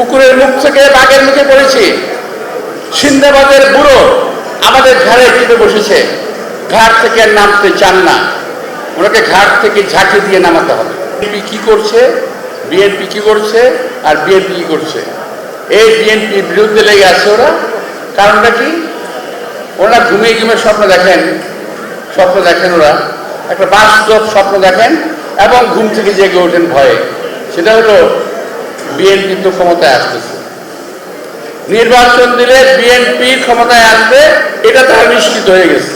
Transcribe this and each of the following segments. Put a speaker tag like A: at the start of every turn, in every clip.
A: কুকুরের মুখ থেকে বাঘের মুখে পড়েছি। সিন্দাবাদের বুড়ো আমাদের ঘাড়ে চেপে বসেছে। ঘাট থেকে নামতে চান না। ওনাকে ঘাট থেকে ঝাঁকি দিয়ে নামাতে হবে। বিএনপি কি করছে? বিএনপি কি করছে? আর বিএনপি কি করছে? এই বিএনপির বিরুদ্ধে লেগে আছে ওরা। কারণটা কি? ওরা ঘুমিয়ে ঘুমিয়ে স্বপ্ন দেখেন। স্বপ্ন দেখেন ওরা। একটা বাস্তব স্বপ্ন দেখেন এবং ঘুম থেকে জেগে ওঠেন ভয়ে। সেটা হলো বিএনপি তো ক্ষমতায় আসতেছে। নির্বাচন দিলে বিএনপি ক্ষমতায় আসবে, এটা তারা নিশ্চিত হয়ে গেছে।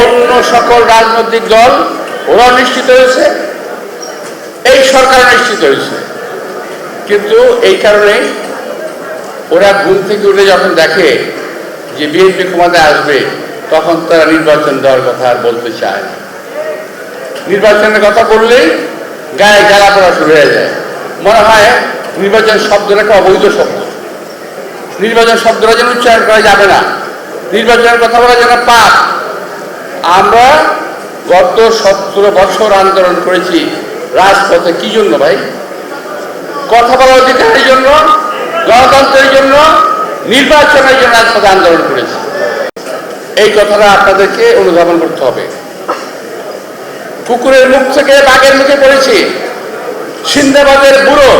A: অন্য সকল রাজনৈতিক দল, ওরাও নিশ্চিত হয়েছে, এই সরকার নিশ্চিত হয়েছে। কিন্তু এই কারণে ওরা ঘুম থেকে উঠে যখন দেখে যে বিএনপি ক্ষমতায় আসবে, তখন তারা নির্বাচন দেওয়ার কথা আর বলতে চায় নির্বাচনের কথা বললেই গায়ে জ্বালা পড়া শুরু হয়ে যায়। মনে হয় নির্বাচন শব্দটা একটা অবৈধ শব্দ। নির্বাচন শব্দটা যেন উচ্চারণ করা যাবে না। নির্বাচনের কথা বলা যেন পাপ। আমরা গত সতেরো বছর আন্দোলন করেছি। রাজপথে কি জন্য ভাই? কথা বলার অধিকারের জন্য, গণতন্ত্রের জন্য, নির্বাচনের জন্য রাজপথে আন্দোলন করেছি। এই কথাটা আপনাদেরকে অনুধাবন করতে হবে। কুকুরের মুখ থেকে বাঘের মুখে পড়েছি। সিন্দাবাদের বুড়ো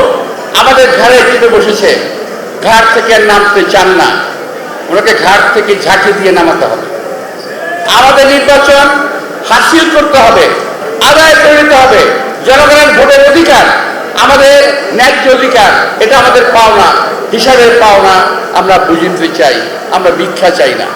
A: আমাদের ঘাড়ে চেপে বসেছে। ঘাট থেকে নামতে চান না। ওনাকে ঘাট থেকে ঝাঁকি দিয়ে নামাতে হবে। আমাদের নির্বাচন হাসিল করতে হবে, আদায় করে নিতে হবে। জনগণের ভোটের অধিকার আমাদের ন্যায্য অধিকার, এটা আমাদের পাওনা। হিসাবের পাওনা আমরা বুঝে নিতে চাই, আমরা ভিক্ষা চাই না।